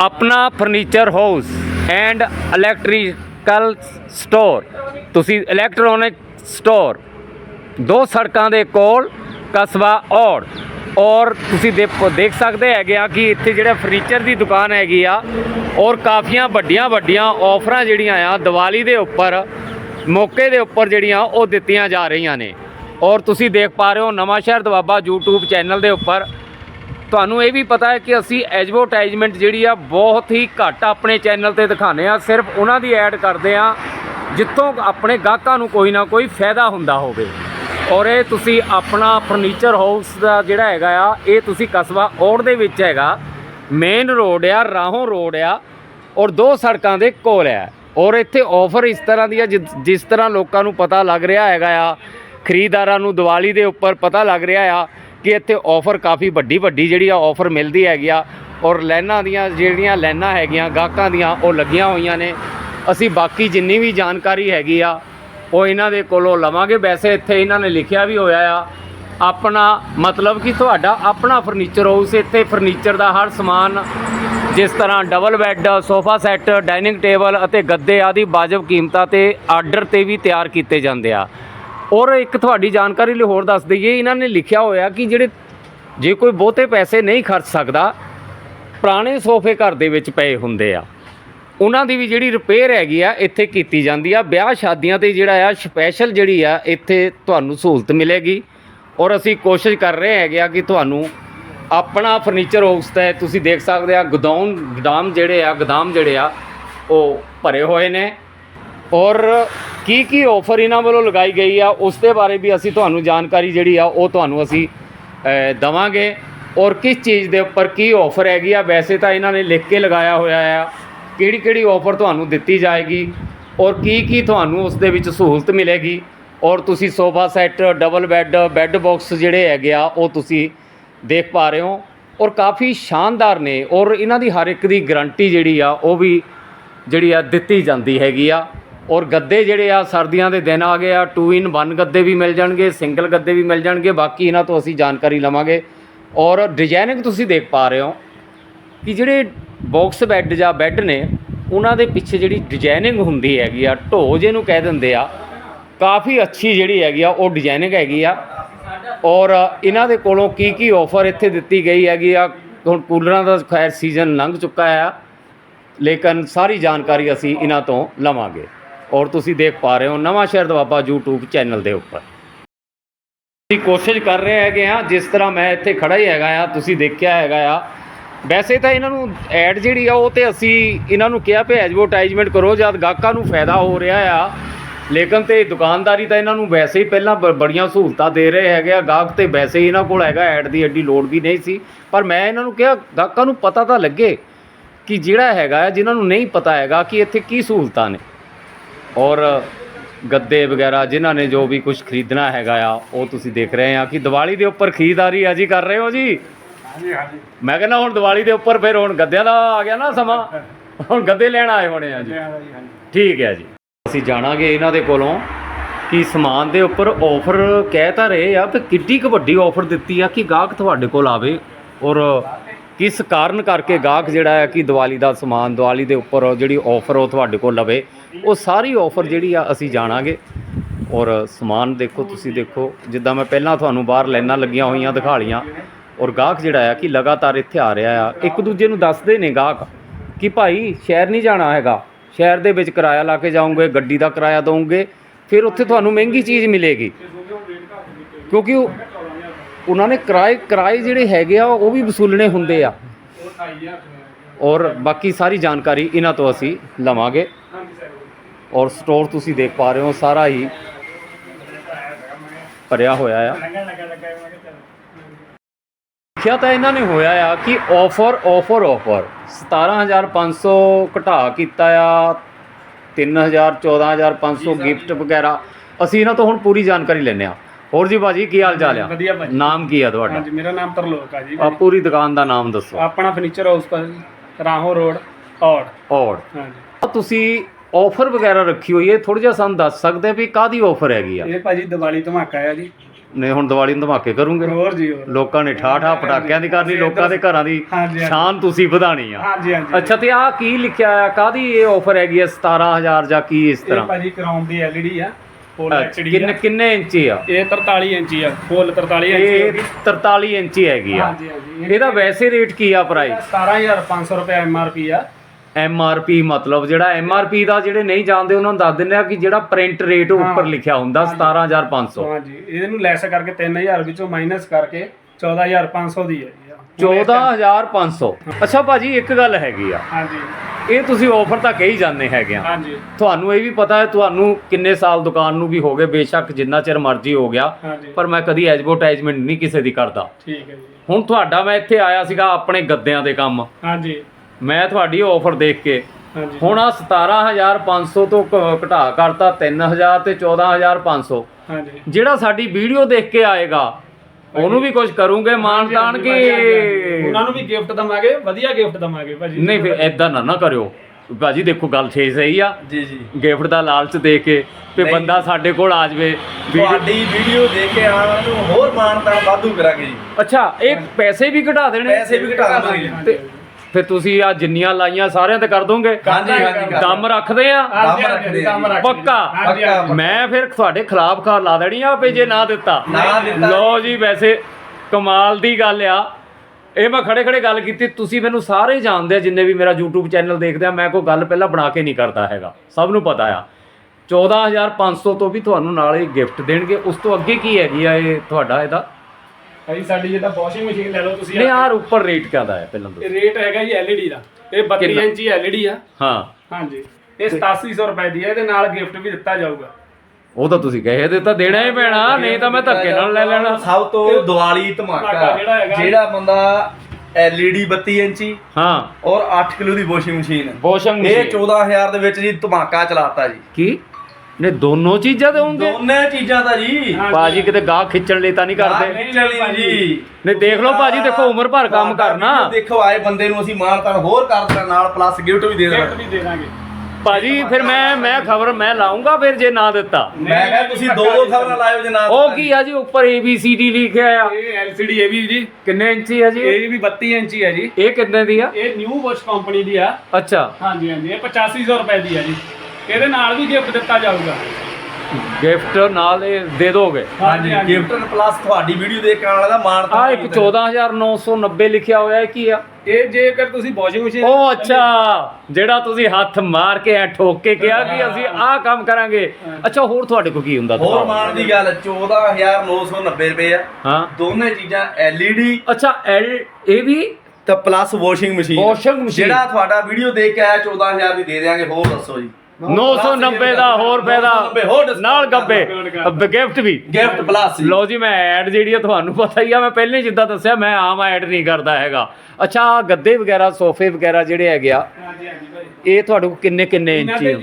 ਆਪਣਾ furniture, house and electrical store. ਤੁਸੀਂ electronic store, ਦੋ ਸੜਕਾਂ ਦੇ ਕੋਲ ਕਸਬਾ ਔਰ ਔਰ ਤੁਸੀਂ ਦੇਖ ਦੇਖ ਸਕਦੇ ਹੈਗੇ ਆ ਕਿ ਇੱਥੇ ਜਿਹੜਾ ਫਰਨੀਚਰ ਦੀ ਦੁਕਾਨ ਹੈਗੀ ਆ, ਔਰ ਕਾਫੀਆਂ ਵੱਡੀਆਂ ਵੱਡੀਆਂ ਆਫਰਾਂ ਜਿਹੜੀਆਂ ਆ, ਦੀਵਾਲੀ ਦੇ ਉੱਪਰ, ਮੌਕੇ ਦੇ ਉੱਪਰ ਜਿਹੜੀਆਂ ਉਹ ਦਿੱਤੀਆਂ ਜਾ ਰਹੀਆਂ ਨੇ। ਔਰ ਤੁਸੀਂ ਦੇਖ ਪਾ ਰਹੇ ਹੋ ਨਵਾਂ ਸ਼ਹਿਰ ਦਵਾਬਾ YouTube ਚੈਨਲ ਦੇ ਉੱਪਰ ਤੁਹਾਨੂੰ ਇਹ ਵੀ ਪਤਾ ਹੈ ਕਿ ਅਸੀਂ ਐਡਵਰਟਾਈਜ਼ਮੈਂਟ ਜਿਹੜੀ ਆ ਬਹੁਤ ਹੀ ਘੱਟ ਆਪਣੇ ਚੈਨਲ ਤੇ ਦਿਖਾਉਂਦੇ ਆ ਸਿਰਫ ਉਹਨਾਂ ਦੀ ਐਡ ਕਰਦੇ ਆ ਜਿੱਥੋਂ ਆਪਣੇ ਗਾਹਕਾਂ ਨੂੰ ਕੋਈ ਨਾ ਕੋਈ ਫਾਇਦਾ ਹੁੰਦਾ ਹੋਵੇ। ਔਰ ਇਹ ਤੁਸੀਂ ਆਪਣਾ ਫਰਨੀਚਰ ਹਾਊਸ ਦਾ ਜਿਹੜਾ ਹੈਗਾ ਆ, ਇਹ ਤੁਸੀਂ ਕਸਬਾ ਔੜ ਦੇ ਵਿੱਚ ਹੈਗਾ। ਮੇਨ ਰੋਡ ਆ, ਰਾਹੋਂ ਰੋਡ ਆ ਔਰ ਦੋ ਸੜਕਾਂ ਦੇ ਕੋਲ ਆ। ਔਰ ਇੱਥੇ ਆਫਰ ਇਸ ਤਰ੍ਹਾਂ ਦੀ ਆ ਜਿ- ਜਿਸ ਤਰ੍ਹਾਂ ਲੋਕਾਂ ਨੂੰ ਪਤਾ ਲੱਗ ਰਿਹਾ ਹੈਗਾ ਆ। ਖਰੀਦਦਾਰਾਂ ਨੂੰ ਦੀਵਾਲੀ ਦੇ ਉੱਪਰ ਪਤਾ ਲੱਗ ਰਿਹਾ ਆ ਕਿ ਇੱਥੇ ਆਫਰ ਕਾਫੀ ਵੱਡੀ ਵੱਡੀ ਜਿਹੜੀ ਆ ਆਫਰ ਮਿਲਦੀ ਹੈਗੀ ਆ ਔਰ ਲਾਈਨਾਂ ਦੀਆਂ ਜਿਹੜੀਆਂ ਲਾਈਨਾਂ ਹੈਗੀਆਂ, ਗਾਹਕਾਂ ਦੀਆਂ, ਉਹ ਲੱਗੀਆਂ ਹੋਈਆਂ ਨੇ। ਅਸੀਂ ਬਾਕੀ ਜਿੰਨੀ ਵੀ ਜਾਣਕਾਰੀ ਹੈਗੀ ਆ, ਉਹ ਇਹਨਾਂ ਦੇ ਕੋਲੋਂ ਲਵਾਂਗੇ। ਵੈਸੇ ਇੱਥੇ ਇਹਨਾਂ ਨੇ ਲਿਖਿਆ ਵੀ ਹੋਇਆ ਆ, ਆਪਣਾ ਮਤਲਬ ਕਿ ਤੁਹਾਡਾ ਆਪਣਾ ਫਰਨੀਚਰ ਹਾਊਸ ਇੱਥੇ ਫਰਨੀਚਰ ਦਾ ਹਰ ਸਮਾਨ, ਜਿਸ ਤਰ੍ਹਾਂ double bed sofa set dining table ਅਤੇ ਗੱਦੇ ਆਦਿ ਵਾਜਬ ਕੀਮਤਾਂ ਤੇ ਆਰਡਰ ਤੇ ਵੀ ਤਿਆਰ ਕੀਤੇ ਜਾਂਦੇ ਆ। ਔਰ ਇੱਕ ਤੁਹਾਡੀ ਜਾਣਕਾਰੀ ਲਈ ਹੋਰ ਦੱਸ ਦਈਏ, ਇਹਨਾਂ ਨੇ ਲਿਖਿਆ ਹੋਇਆ ਕਿ ਜਿਹੜੇ ਜੇ ਕੋਈ ਬਹੁਤੇ ਪੈਸੇ ਨਹੀਂ ਖਰਚ ਸਕਦਾ, ਪੁਰਾਣੇ ਸੋਫੇ ਘਰ ਦੇ ਵਿੱਚ ਪਏ ਹੁੰਦੇ ਆ। ਉਹਨਾਂ ਦੀ ਵੀ ਜਿਹੜੀ ਰਿਪੇਅਰ ਹੈਗੀ ਆ, ਇੱਥੇ ਕੀਤੀ ਜਾਂਦੀ ਆ। ਵਿਆਹ ਸ਼ਾਦੀਆਂ ਤੇ ਜਿਹੜਾ ਆ ਸਪੈਸ਼ਲ ਜਿਹੜੀ ਆ, ਇੱਥੇ ਤੁਹਾਨੂੰ ਸਹੂਲਤ ਮਿਲੇਗੀ। ਔਰ ਅਸੀਂ ਕੋਸ਼ਿਸ਼ ਕਰ ਰਹੇ ਹੈਗੇ ਆ ਕਿ ਤੁਹਾਨੂੰ ਆਪਣਾ ਫਰਨੀਚਰ ਹਾਊਸ ਤੇ ਤੁਸੀਂ ਦੇਖ ਸਕਦੇ ਆ, ਗੋਦਾਮ, ਗਦਾਮ ਜਿਹੜੇ ਆ, ਗਦਾਮ ਜਿਹੜੇ ਆ, ਉਹ ਭਰੇ ਹੋਏ ਨੇ। ਔਰ ਕੀ ਕੀ ਆਫਰ ਇਹਨਾਂ ਵੱਲੋਂ ਲਗਾਈ ਗਈ ਆ ਉਸ ਦੇ ਬਾਰੇ ਵੀ ਅਸੀਂ ਤੁਹਾਨੂੰ ਜਾਣਕਾਰੀ ਜਿਹੜੀ ਆ ਉਹ ਤੁਹਾਨੂੰ ਅਸੀਂ ਅ, ਦਵਾਂਗੇ। ਔਰ ਕਿਸ ਚੀਜ਼ ਦੇ ਉੱਪਰ ਕੀ ਆਫਰ ਹੈਗੀ ਆ ਵੈਸੇ ਤਾਂ ਇਹਨਾਂ ਨੇ ਲਿਖ ਕੇ ਲਗਾਇਆ ਹੋਇਆ ਆ ਕਿਹੜੀ ਕਿਹੜੀ ਆਫਰ ਤੁਹਾਨੂੰ ਦਿੱਤੀ ਜਾਏਗੀ ਔਰ ਕੀ ਕੀ ਤੁਹਾਨੂੰ ਉਸ ਦੇ ਵਿੱਚ ਸਹੂਲਤ ਮਿਲੇਗੀ। ਔਰ ਤੁਸੀਂ sofa set double bed bed box ਜਿਹੜੇ ਹੈਗੇ ਆ ਉਹ ਤੁਸੀਂ ਦੇਖ ਪਾ ਰਹੇ ਹੋ। ਔਰ ਕਾਫੀ ਸ਼ਾਨਦਾਰ ਨੇ ਔਰ ਇਹਨਾਂ ਦੀ ਹਰ ਇੱਕ ਦੀ ਗਾਰੰਟੀ ਜਿਹੜੀ ਆ ਉਹ ਵੀ ਜਿਹੜੀ ਆ ਦਿੱਤੀ ਜਾਂਦੀ ਹੈਗੀ ਆ। ਔਰ ਗੱਦੇ ਜਿਹੜੇ ਆ, ਸਰਦੀਆਂ ਦੇ ਦਿਨ ਆ ਗਏ ਆ 2 ਇਨ 1 ਗੱਦੇ ਵੀ ਮਿਲ ਜਾਣਗੇ ਸਿੰਗਲ ਗੱਦੇ ਵੀ ਮਿਲ ਜਾਣਗੇ, ਬਾਕੀ ਇਹਨਾਂ ਤੋਂ ਅਸੀਂ ਜਾਣਕਾਰੀ ਲਵਾਂਗੇ। ਔਰ ਡਿਜ਼ਾਈਨਿੰਗ ਤੁਸੀਂ ਦੇਖ ਪਾ ਰਹੇ ਹੋ ਕਿ ਜਿਹੜੇ ਬਾਕਸ ਬੈੱਡ ਜਾਂ ਬੈੱਡ ਨੇ, ਉਹਨਾਂ ਦੇ ਪਿੱਛੇ ਜਿਹੜੀ ਡਿਜ਼ਾਈਨਿੰਗ ਹੁੰਦੀ ਹੈਗੀ ਆ ਢੋ ਜਿਹਨੂੰ ਕਹਿ ਦਿੰਦੇ ਆ। ਕਾਫੀ ਅੱਛੀ ਜਿਹੜੀ ਹੈਗੀ ਆ, ਉਹ ਡਿਜ਼ਾਈਨਿੰਗ ਹੈਗੀ ਆ। ਔਰ ਇਹਨਾਂ ਦੇ ਕੋਲੋਂ ਕੀ ਕੀ ਆਫਰ ਇੱਥੇ ਦਿੱਤੀ ਗਈ ਹੈਗੀ ਆ, ਹੁਣ ਕੂਲਰਾਂ ਦਾ ਖੈਰ ਸੀਜ਼ਨ ਲੰਘ ਚੁੱਕਾ ਆ, ਲੇਕਿਨ ਸਾਰੀ ਜਾਣਕਾਰੀ ਅਸੀਂ ਇਹਨਾਂ ਤੋਂ ਲਵਾਂਗੇ। ਔਰ ਤੁਸੀਂ ਦੇਖ ਪਾ ਰਹੇ ਹੋ ਨਵਾਂ ਸ਼ਹਿਰ ਦਵਾਬਾ YouTube ਚੈਨਲ ਦੇ ਉੱਪਰ। ਅਸੀਂ ਕੋਸ਼ਿਸ਼ ਕਰ ਰਹੇ ਹੈਗੇ ਆ ਜਿਸ ਤਰ੍ਹਾਂ ਮੈਂ ਇੱਥੇ ਖੜਾ ਹੀ ਹੈਗਾ ਆ ਤੁਸੀਂ ਦੇਖਿਆ ਹੈਗਾ ਆ। ਵੈਸੇ ਤਾਂ ਇਹਨਾਂ ਨੂੰ ਐਡ ਜਿਹੜੀ ਆ, ਉਹ ਤੇ ਅਸੀਂ ਇਹਨਾਂ ਨੂੰ ਕਿਹਾ ਵੀ ਐਡਵਰਟਾਈਜ਼ਮੈਂਟ ਕਰੋ, ਜਦ ਗਾਹਕਾਂ ਨੂੰ ਫਾਇਦਾ ਹੋ ਰਿਹਾ ਆ। ਲੇਕਿਨ ਤੇ ਦੁਕਾਨਦਾਰੀ ਤਾਂ ਇਹਨਾਂ ਨੂੰ ਵੈਸੇ ਹੀ ਪਹਿਲਾਂ ਬ- ਬੜੀਆਂ ਸਹੂਲਤਾਂ ਦੇ ਰਹੇ ਹੈਗੇ ਆ। ਗਾਹਕ ਤੇ ਵੈਸੇ ਹੀ ਇਹਨਾਂ ਕੋਲ ਹੈਗਾ, ਐਡ ਦੀ ਐਡੀ ਲੋੜ ਵੀ ਨਹੀਂ ਸੀ। ਪਰ ਮੈਂ ਇਹਨਾਂ ਨੂੰ ਕਿਹਾ, ਗਾਹਕਾਂ ਨੂੰ ਪਤਾ ਤਾਂ ਲੱਗੇ ਕਿ ਜਿਹੜਾ ਹੈਗਾ ਆ, ਜਿਨ੍ਹਾਂ ਨੂੰ ਨਹੀਂ ਪਤਾ ਹੈਗਾ ਕਿ ਇੱਥੇ ਕੀ ਸਹੂਲਤਾਂ ਨੇ। ਔਰ ਗੱਦੇ ਵਗੈਰਾ ਜਿਨ੍ਹਾਂ ਨੇ ਜੋ ਵੀ ਕੁਝ ਖਰੀਦਣਾ ਹੈਗਾ ਆ ਉਹ ਤੁਸੀਂ ਦੇਖ ਰਹੇ ਆ ਕਿ ਦੀਵਾਲੀ ਦੇ ਉੱਪਰ ਖਰੀਦਦਾਰੀ ਆ ਜੀ ਕਰ ਰਹੇ ਹੋ ਜੀ? ਹਾਂਜੀ ਹਾਂਜੀ। ਮੈਂ ਕਹਿੰਦਾ ਹੁਣ ਦੀਵਾਲੀ ਦੇ ਉੱਪਰ ਫਿਰ ਹੁਣ ਗੱਦਿਆਂ ਦਾ ਆ ਗਿਆ ਨਾ ਸਮਾਂ। ਹੁਣ ਗੱਦੇ ਲੈਣ ਆਏ ਹੋਣੇ ਆ ਜੀ। ਠੀਕ ਹੈ ਜੀ। ਅਸੀਂ ਜਾਣਾਂਗੇ ਇਹਨਾਂ ਦੇ ਕੋਲੋਂ ਕਿ ਸਮਾਨ ਦੇ ਉੱਪਰ ਆਫਰ ਕਹਿ ਤਾਂ ਰਹੇ ਆ ਕਿ ਕਿੱਡੀ ਕੁ ਵੱਡੀ ਆਫਰ ਦਿੱਤੀ ਆ ਕਿ ਗਾਹਕ ਤੁਹਾਡੇ ਕੋਲ ਆਵੇ ਔਰ ਕਿਸ ਕਾਰਨ ਕਰਕੇ ਗਾਹਕ ਜਿਹੜਾ ਹੈ ਕਿ ਦੀਵਾਲੀ ਦਾ ਸਮਾਨ, ਦੀਵਾਲੀ ਦੇ ਉੱਪਰ ਜਿਹੜੀ ਆਫਰ ਉਹ ਤੁਹਾਡੇ ਕੋਲ ਲਵੇ, ਉਹ ਸਾਰੀ ਆਫਰ ਜਿਹੜੀ ਆ ਅਸੀਂ ਜਾਣਾਂਗੇ। ਔਰ ਸਮਾਨ ਦੇਖੋ, ਤੁਸੀਂ ਦੇਖੋ, ਜਿੱਦਾਂ ਮੈਂ ਪਹਿਲਾਂ ਤੁਹਾਨੂੰ ਬਾਹਰ ਲਾਈਨਾਂ ਲੱਗੀਆਂ ਹੋਈਆਂ ਦਿਖਾ ਲੀਆਂ ਔਰ ਗਾਹਕ ਜਿਹੜਾ ਆ ਕਿ ਲਗਾਤਾਰ ਇੱਥੇ ਆ ਰਿਹਾ ਆ। ਇੱਕ ਦੂਜੇ ਨੂੰ ਦੱਸਦੇ ਨੇ ਗਾਹਕ ਕਿ ਭਾਈ ਸ਼ਹਿਰ ਨਹੀਂ ਜਾਣਾ ਹੈਗਾ। ਸ਼ਹਿਰ ਦੇ ਵਿੱਚ ਕਿਰਾਇਆ ਲਾ ਕੇ ਜਾਓਗੇ, ਗੱਡੀ ਦਾ ਕਿਰਾਇਆ ਦਵੋਗੇ ਫਿਰ ਉੱਥੇ ਤੁਹਾਨੂੰ ਮਹਿੰਗੀ ਚੀਜ਼ ਮਿਲੇਗੀ। ਕਿਉਂਕਿ ਉਹ- ਉਹਨਾਂ ਨੇ ਕਿਰਾਏ ਕਿਰਾਏ ਜਿਹੜੇ ਹੈਗੇ ਆ, ਉਹ ਵੀ ਵਸੂਲਣੇ ਹੁੰਦੇ ਆ। ਔਰ ਬਾਕੀ ਸਾਰੀ ਜਾਣਕਾਰੀ ਇਹਨਾਂ ਤੋਂ ਅਸੀਂ ਲਵਾਂਗੇ। ਔਰ ਸਟੋਰ ਤੁਸੀਂ ਦੇਖ ਪਾ ਰਹੇ ਹੋ, ਸਾਰਾ ਹੀ ਭਰਿਆ ਹੋਇਆ ਆ। ਲੱਗਾ ਕਿਹਾ ਤਾਂ ਇਹਨਾਂ ਨੇ ਹੋਇਆ ਆ ਕਿ ਆਫਰ ਆਫਰ ਆਫਰ 17500 ਘਟਾ ਕੀਤਾ ਆ 3000 14500 ਗਿਫਟ ਵਗੈਰਾ। ਅਸੀਂ ਇਹਨਾਂ ਤੋਂ ਹੁਣ ਪੂਰੀ ਜਾਣਕਾਰੀ ਲੈਣੇ ਆ। ਹੋਰ ਜੀ ਬਾਜੀ ਕੀ ਹਾਲ ਚਾਲ ਆ? ਵਧੀਆ ਭਾਜੀ। ਨਾਮ ਕੀ ਆ ਤੁਹਾਡਾ? ਹਾਂਜੀ ਮੇਰਾ ਨਾਮ ਤਰਲੋਕ ਆ ਜੀ ਆ ਪੂਰੀ ਦੁਕਾਨ ਦਾ ਨਾਮ ਦੱਸੋ। ਆਪਣਾ ਫਰਨੀਚਰ ਹਾਊਸ ਪਰ ਰਾਹੋਂ ਰੋਡ ਔੜ। ਔਰ ਹਾਂਜੀ। ਤੁਸੀਂ ਆਫਰ ਵਗੈਰਾ ਰੱਖੀ ਹੋਈ ਹੈ ਥੋੜਾ ਜਿਹਾ ਸਾਨੂੰ ਦੱਸ ਸਕਦੇ ਵੀ ਕਾਦੀ ਆਫਰ ਹੈਗੀ ਆ? ਇਹ ਭਾਜੀ ਦੀਵਾਲੀ ਧਮਾਕਾ ਆ ਜੀ। ਨੇ ਹੁਣ ਦੀਵਾਲੀ ਨੂੰ ਧਮਾਕੇ ਕਰੂੰਗੇ ਹੋਰ ਜੀ ਹੋਰ। ਲੋਕਾਂ ਨੇ ਠਾ ਠਾ ਪਟਾਕਿਆਂ ਦੀ ਕਰਨੀ ਲੋਕਾਂ ਦੇ ਘਰਾਂ ਦੀ। ਸ਼ਾਨ ਤੁਸੀਂ ਵਧਾਣੀ ਆ। ਹਾਂਜੀ ਹਾਂਜੀ। ਅੱਛਾ ਤੇ ਆ ਕੀ ਲਿਖਿਆ ਆ? ਕਾਦੀ ਇਹ ਆਫਰ ਹੈਗੀ ਆ 17000 ਜਾਂ ਕੀ ਇਸ ਇਹ ਤਰ੍ਹਾਂ? ਭਾਜੀ ਕ੍ਰੋਮ ਦੀ ਐਲਈਡੀ ਆ। ਫੁੱਲ ਐਚਡੀ ਕਿੰਨੇ ਕਿੰਨੇ ਇੰਚੀ ਆ? ਇਹ 43 ਇੰਚੀ ਆ ਫੁੱਲ 43 ਇੰਚੀ ਇਹ ਹੋਗੀ 43 ਇੰਚੀ ਹੈਗੀ ਆ। ਹਾਂਜੀ ਹਾਂਜੀ। ਇਹਦਾ ਵੈਸੇ ਰੇਟ ਕੀ ਆ ਪ੍ਰਾਈਸ 17500 ਰੁਪਏ ਐਮਆਰਪੀ ਆ। ਐਮ ਆਰ ਪੀ ਮਤਲਬ ਜਿਹੜਾ ਐਮ ਆਰ ਪੀ ਦਾ ਜਿਹੜੇ ਨਹੀਂ ਜਾਣਦੇ ਉਹਨਾਂ ਨੂੰ ਦੱਸ ਦਿੰਦੇ ਆ ਕਿ ਜਿਹੜਾ ਪ੍ਰਿੰਟ ਰੇਟ ਉੱਪਰ। ਲਿਖਿਆ ਹੁੰਦਾ 17500 ਹਾਂਜੀ। ਇਹਦੇ ਨੂੰ ਲੈਸ ਕਰਕੇ 3000 ਵਿੱਚੋਂ ਮਾਈਨਸ ਕਰਕੇ 14500 ਦੀ ਹੈ ਜੀ ਆ। 14500 ਅੱਛਾ ਭਾਜੀ ਇੱਕ ਗੱਲ ਹੈਗੀ ਆ। ਹਾਂਜੀ। ਇਹ ਤੁਸੀਂ ਆਫਰ ਤਾਂ ਕਹੀ ਜਾਂਦੇ ਹੈਗੇ ਆ। ਹਾਂਜੀ। ਤੁਹਾਨੂੰ ਇਹ ਵੀ ਪਤਾ ਹੈ ਤੁਹਾਨੂੰ ਕਿੰਨੇ ਸਾਲ ਦੁਕਾਨ ਨੂੰ ਵੀ ਹੋ ਗਏ ਬੇਸ਼ੱਕ ਜਿੰਨਾ ਚਿਰ ਮਰਜ਼ੀ ਹੋ ਗਿਆ ਹਾਂਜੀ। ਪਰ ਮੈਂ ਕਦੀ ਐਡਵਰਟਾਈਜ਼ਮੈਂਟ ਨਹੀਂ ਕਿਸੇ ਦੀ ਕਰਦਾ। ਠੀਕ ਹੈ ਜੀ। ਹੁਣ ਤੁਹਾਡਾ ਮੈਂ ਇੱਥੇ ਆਇਆ ਸੀਗਾ ਆਪਣੇ ਗੱਦਿਆਂ ਦੇ ਕੰਮ। ਹਾਂਜੀ। ਮੈਂ ਤੁਹਾਡੀ ਆਫਰ ਦੇਖ ਕੇ ਹਾਂਜੀ। ਹੁਣ ਆ 17500 ਤੋਂ ਘ- ਘਟਾ ਕਰਤਾ 3000 ਤੇ 14500 ਹਾਂਜੀ। ਜਿਹੜਾ ਸਾਡੀ ਵੀਡੀਓ ਦੇਖ ਕੇ ਆਏਗਾ ਉਹਨੂੰ ਵੀ ਕੁਝ ਕਰੂੰਗੇ ਮਾਨ ਤਾਨ ਕਿ? ਉਹਨਾਂ ਨੂੰ ਵੀ ਗਿਫਟ ਦਵਾਂਗੇ ਵਧੀਆ ਗਿਫਟ ਦਵਾਂਗੇ ਭਾਜੀ। ਨਹੀਂ ਫਿਰ ਐਦਾਂ ਨਾ ਨਾ ਕਰਿਓ। ਭਾਜੀ ਦੇਖੋ ਗੱਲ ਛੇ ਸਹੀ ਆ। ਜੀ ਜੀ। ਗਿਫਟ ਦਾ ਲਾਲਚ ਦੇ ਕੇ ਤੇ ਨਹੀਂ। ਬੰਦਾ ਸਾਡੇ ਕੋਲ ਆ ਜਾਵੇ। ਵੀਡੀਓ ਤੁਹਾਡੀ ਵੀਡੀਓ ਦੇਖ ਕੇ ਆਉਣ ਨੂੰ ਹੋਰ ਮਾਨਤਾ ਵਾਧੂ ਕਰਾਂਗੇ ਜੀ। ਅੱਛਾ ਇਹ ਪੈਸੇ ਵੀ ਘਟਾ ਦੇਣੇ। ਪੈਸੇ ਵੀ ਘਟਾ ਦਾਂਗੇ ਤੇ ਫਿਰ ਤੁਸੀਂ ਆ ਜਿੰਨੀਆਂ ਲਾਈਆਂ ਸਾਰਿਆਂ ਤੇ ਕਰ ਦੋਗੇ ਹਾਂਜੀ ਹਾਂਜੀ ਕਰ ਦਮ ਰੱਖਦੇ ਆ ਹਾਂਜੀ, ਕੰਮ ਹਾਂਜੀ, ਰੱਖਦੇ ਕੰਮ ਆ ਜੀ। ਰੱਖਦੇ ਆ। ਪੱਕਾ? ਹਾਂਜੀ, ਹਾਂਜੀ। ਪੱਕਾ। ਮੈਂ ਫਿਰ ਤੁਹਾਡੇ ਖਿਲਾਫ ਖਾ ਲਾ ਦੇਣੀ ਆ ਵੀ ਜੇ ਨਾ ਦਿੱਤਾ ਨਾ ਦਿੱਤਾ। ਲਓ ਜੀ ਵੈਸੇ ਕਮਾਲ ਦੀ ਗੱਲ ਆ ਇਹ ਮੈਂ ਖੜੇ ਖੜੇ ਗੱਲ ਕੀਤੀ ਤੁਸੀਂ ਮੈਨੂੰ ਸਾਰੇ ਜਾਣਦੇ ਆ ਜਿੰਨੇ ਵੀ ਮੇਰਾ YouTube ਚੈਨਲ ਦੇਖਦੇ ਆ ਮੈਂ ਕੋਈ ਗੱਲ ਪਹਿਲਾਂ ਬਣਾ ਕੇ ਨਹੀਂ ਕਰਦਾ ਹੈਗਾ ਸਭ ਨੂੰ ਪਤਾ ਆ 14500 ਤੋਂ ਵੀ ਤੁਹਾਨੂੰ ਨਾਲ ਇਹ ਗਿਫਟ ਦੇਣਗੇ ਉਸ ਤੋਂ ਅੱਗੇ ਕੀ ਹੈਗੀ ਆ ਇਹ ਤੁਹਾਡਾ ਇਹਦਾ ਭਾਜੀ ਸਾਡੀ ਜਿੱਦਾਂ ਵਾਸ਼ਿੰਗ ਮਸ਼ੀਨ ਲੈ ਲਓ ਤੁਸੀਂ ਨਹੀਂ ਯਾਰ ਉੱਪਰ ਰੇਟ ਕਾਦਾ ਹੈ ਪਹਿਲਾਂ ਇਹ ਦੱਸੋ। ਰੇਟ ਹੈਗਾ ਜੀ ਐਲਈਡੀ ਦਾ। ਇਹ 32 ਕਿੰਨਾ? ਇੰਚੀ ਐਲਈਡੀ ਆ। ਹਾਂ। ਹਾਂਜੀ। ਇਹ 8700 ਰੁਪਏ ਦੀ ਹੈ ਇਹਦੇ ਨਾਲ ਗਿਫਟ ਵੀ ਦਿੱਤਾ ਜਾਊਗਾ। ਉਹ ਤਾਂ ਤੁਸੀਂ ਕਹੇ ਤੇ ਤਾਂ ਦੇਣਾ ਹੀ ਪੈਣਾ ਨਹੀਂ ਤਾਂ ਮੈਂ ਧੱਕੇ ਨਾਲ ਲੈ ਲੈਣਾ। ਸਭ ਤੋਂ ਦੀਵਾਲੀ ਧਮਾਕਾ ਜਿਹੜਾ ਹੈਗਾ- ਜਿਹੜਾ ਬੰਦਾ LED 32 ਇੰਚੀ ਹਾਂ। ਔਰ 8 ਕਿਲੋ ਦੀ ਵਾਸ਼ਿੰਗ ਮਸ਼ੀਨ ਵਾਸ਼ਿੰਗ ਇਹ ਮਸ਼ੀਨ 14000 ਦੇ ਵਿੱਚ ਜੀ ਧਮਾਕਾ ਚਲਾਤਾ ਜੀ। ਕੀ? ਨੇ ਦੋਨੋਂ ਚੀਜ਼ਾਂ ਦੇਵੋਗੇ ਦੋਨੇ ਚੀਜ਼ਾਂ ਦਾ ਜੀ। ਬਾਜੀ ਕਿਤੇ ਗਾਹ ਖਿੱਚਣ ਲਈ ਤਾਂ ਨਹੀਂ ਕਰਦੇ। ਨਹੀਂ ਚੱਲੀ ਜੀ। ਨਹੀਂ ਦੇਖ ਲਓ ਭਾਜੀ ਦੇਖੋ ਉਮਰ ਭਰ ਕੰਮ ਕਰਨਾ। ਦੇਖੋ ਆਏ ਬੰਦੇ ਨੂੰ ਅਸੀਂ ਮਾਨਤਾਨ ਹੋਰ ਕਰ ਦੇਣਾ ਨਾਲ ਪਲੱਸ ਗਿਫਟ ਵੀ ਦੇ ਗਿਫਟ ਦੇਣਾ ਵੀ ਦੇ ਦਾਂਗੇ ਭਾਜੀ ਫਿਰ ਮੈਂ ਮੈਂ ਖਬਰ ਮੈਂ ਲਾਉਂਗਾ ਫਿਰ ਜੇ ਨਾ ਦਿੱਤਾ। ਮੈਂ ਕਿਹਾ ਤੁਸੀਂ ਦੋ ਦੋ ਖਬਰਾਂ ਲਾਇਓ ਜੀ ਨਾਲ ਉਹ ਕੀ ਆ ਜੀ ਉੱਪਰ ABCD ਲਿਖਿਆ ਆ। ਇਹ ਐਲਸੀਡੀ ਇਹ ਵੀ ਜੀ ਕਿੰਨੇ ਇੰਚੀ ਆ ਜੀ? ਇਹ? ਵੀ 32 ਇੰਚੀ ਹੈ ਜੀ। ਇਹ ਕਿੰਨੇ ਦੀ ਆ? ਇਹ ਨਿਊ ਵਾਸ਼ ਕੰਪਨੀ ਦੀ ਆ। ਅੱਛਾ। ਹਾਂਜੀ ਹਾਂਜੀ ਇਹ 8500 ਰੁਪਏ ਦੀ ਆ ਜੀ। ਇਹਦੇ ਨਾਲ ਵੀ ਗਿਫਟ ਦਿੱਤਾ ਜਾਊਗਾ। ਗਿਫਟ ਨਾਲ ਇਹ ਦੇ ਦੋਗੇ? ਹਾਂਜੀ ਗਿਫਟ ਪਲੱਸ ਤੁਹਾਡੀ ਵੀਡੀਓ ਦੇਖ ਕੇ ਆਉਣ ਵਾਲਾ ਦਾ ਮਾਨਤਾਨ ਆ ਇੱਕ 14990 ਲਿਖਿਆ ਹੋਇਆ ਇਹ ਕੀ ਆ? ਇਹ ਜੇਕਰ ਤੁਸੀਂ ਵਾਸ਼ਿੰਗ ਮਸ਼ੀਨ ਉਹ ਅੱਛਾ। ਜਿਹੜਾ ਤੁਸੀਂ ਹੱਥ ਮਾਰ ਕੇ ਐ ਠੋਕ ਕੇ ਕਿਹਾ ਕਿ ਅਸੀਂ ਆਹ ਕੰਮ ਕਰਾਂਗੇ। ਅੱਛਾ ਹੋਰ ਤੁਹਾਡੇ ਕੋਲ ਕੀ ਹੁੰਦਾ ਹੋਰ। ਮਾਨ ਦੀ ਗੱਲ 14990 ਰੁਪਏ ਆ। ਹਾਂ। ਦੋਨੇ ਚੀਜ਼ਾਂ LED ਅੱਛਾ ਐਲ ਇਹ ਵੀ? ਤੇ ਪਲੱਸ ਵਾਸ਼ਿੰਗ ਮਸ਼ੀਨ। ਜਿਹੜਾ ਤੁਹਾਡਾ ਵੀਡੀਓ ਦੇਖ ਕੇ ਆਇਆ 14000 ਦੀ ਦੇ ਦੇਾਂਗੇ ਹੋਰ ਦੱਸੋ ਜੀ। 990 ਦਾ ਹੋਰ 990 ਫਾਇਦਾ ਹੋਰ discount ਨਾਲ ਗੱਬੇ। ਗਿਫਟ ਵੀ। ਗਿਫਟ ਪਲੱਸ ਲਓ ਜੀ ਮੈਂ ਐਡ ਜਿਹੜੀ ਆ ਤੁਹਾਨੂੰ ਪਤਾ ਹੀ ਆ ਮੈਂ ਪਹਿਲੇ ਜਿੱਦਾਂ ਦੱਸਿਆ ਮੈਂ ਆਮ ਐਡ ਨਹੀਂ ਕਰਦਾ ਹੈਗਾ। ਅੱਛਾ ਗੱਦੇ ਵਗੈਰਾ ਸੋਫੇ ਵਗੈਰਾ ਜਿਹੜੇ ਹੈਗੇ ਆ ਇਹ ਤੁਹਾਡੇ ਕੋਲ ਕਿੰਨੇ ਕਿੰਨੇ ਇੰਚੀ